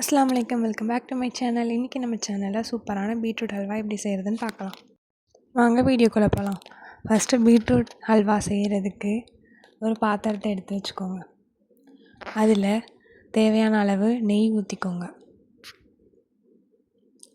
அஸ்லாம் வலைக்கம் welcome back to my channel. இன்றைக்கி நம்ம சேனலில் சூப்பரான பீட்ரூட் ஹல்வா எப்படி செய்கிறதுன்னு பார்க்கலாம். வாங்க வீடியோக்குள்ளே போகலாம் ஃபஸ்ட்டு பீட்ரூட் ஹல்வா செய்கிறதுக்கு ஒரு பாத்திரத்தை எடுத்து வச்சுக்கோங்க. அதில் தேவையான அளவு நெய் ஊற்றிக்கோங்க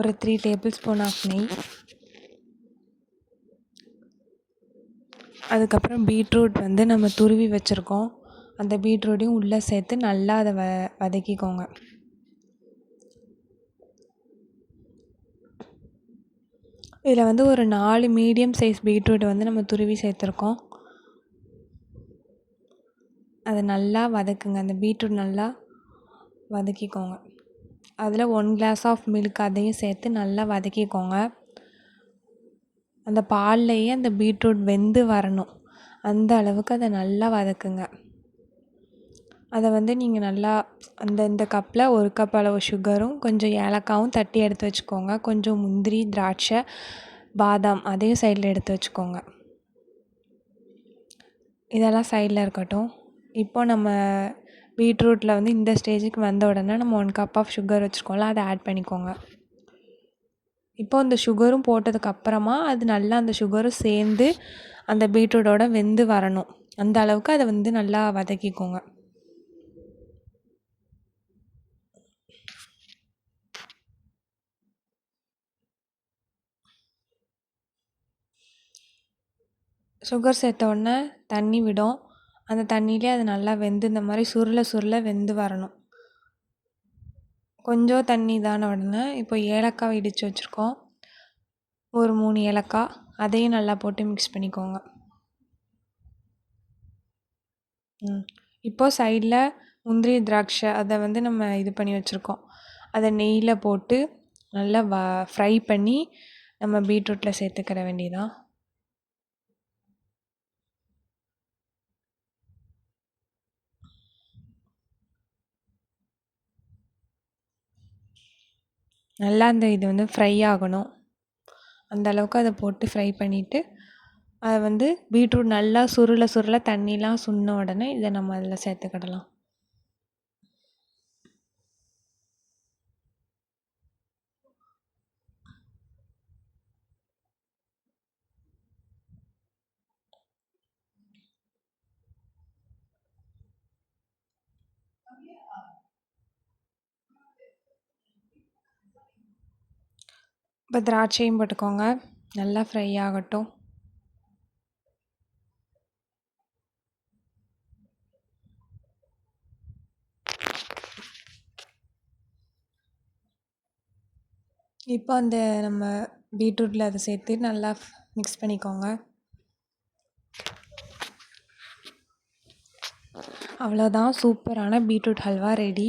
ஒரு த்ரீ டேபிள் ஸ்பூன் ஆஃப் நெய். அதுக்கப்புறம் பீட்ரூட் வந்து நம்ம துருவி வச்சுருக்கோம். அந்த பீட்ரூட்டையும் உள்ளே சேர்த்து நல்லா அதை வ வதக்கிக்கோங்க. இதில் வந்து ஒரு நாலு மீடியம் சைஸ் பீட்ரூட் வந்து நம்ம துருவி சேர்த்துருக்கோம். அதை நல்லா வதக்குங்க. அந்த பீட்ரூட் நல்லா வதக்கிக்கோங்க. அதில் ஒன் கிளாஸ் ஆஃப் மில்க் அதையும் சேர்த்து நல்லா வதக்கிக்கோங்க. அந்த பால்லையே அந்த பீட்ரூட் வெந்து வரணும். அந்த அளவுக்கு அதை நல்லா வதக்குங்க. அதை வந்து நீங்கள் நல்லா அந்த இந்த கப்பில் ஒரு கப் அளவு சுகரும் கொஞ்சம் ஏலக்காவும் தட்டி எடுத்து வச்சுக்கோங்க. கொஞ்சம் முந்திரி திராட்சை பாதாம் அதையும் சைடில் எடுத்து வச்சுக்கோங்க. இதெல்லாம் சைடில் இருக்கட்டும். இப்போ நம்ம பீட்ரூட்டில் வந்து இந்த ஸ்டேஜுக்கு வந்த உடனே நம்ம ஒன் கப் ஆஃப் சுகர் வச்சுருக்கோம்ல அதை ஆட் பண்ணிக்கோங்க. இப்போ அந்த சுகரும் போட்டதுக்கப்புறமா அது நல்லா அந்த சுகரும் சேர்ந்து அந்த பீட்ரூட்டோட வெந்து வரணும். அந்த அளவுக்கு அதை வந்து நல்லா வதக்கிக்கோங்க. சுகர் சேர்த்த உடனே தண்ணி விடும். அந்த தண்ணியிலே அது நல்லா வெந்து இந்த மாதிரி சுருள சுருள வெந்து வரணும். கொஞ்சம் தண்ணி இதான உடனே இப்போ ஏலக்காய் இடித்து வச்சுருக்கோம். ஒரு மூணு ஏலக்காய். அதையும் நல்லா போட்டு மிக்ஸ் பண்ணிக்கோங்க. ம். இப்போ சைடில் முந்திரி திராட்சை அதை வந்து நம்ம இது பண்ணி வச்சுருக்கோம். அதை நெய்யில் போட்டு நல்லா வ ஃப்ரை பண்ணி நம்ம பீட்ரூட்டில் சேர்த்துக்கிற வேண்டியதான் நல்லா அந்த இது வந்து ஃப்ரை ஆகணும். அந்த அளவுக்கு அதை போட்டு ஃப்ரை பண்ணிவிட்டு அதை வந்து பீட்ரூட் நல்லா சுருள சுருள தண்ணிலாம் சுண்ண உடனே இதை நம்ம அதில் சேர்த்துக்கிடலாம். இப்போ திராட்சையும் போட்டுக்கோங்க. நல்லா ஃப்ரை ஆகட்டும். இப்போ அந்த நம்ம பீட்ரூட்டில் அதை சேர்த்து நல்லா மிக்ஸ் பண்ணிக்கோங்க. அவ்வளோதான் சூப்பரான பீட்ரூட் ஹல்வா ரெடி.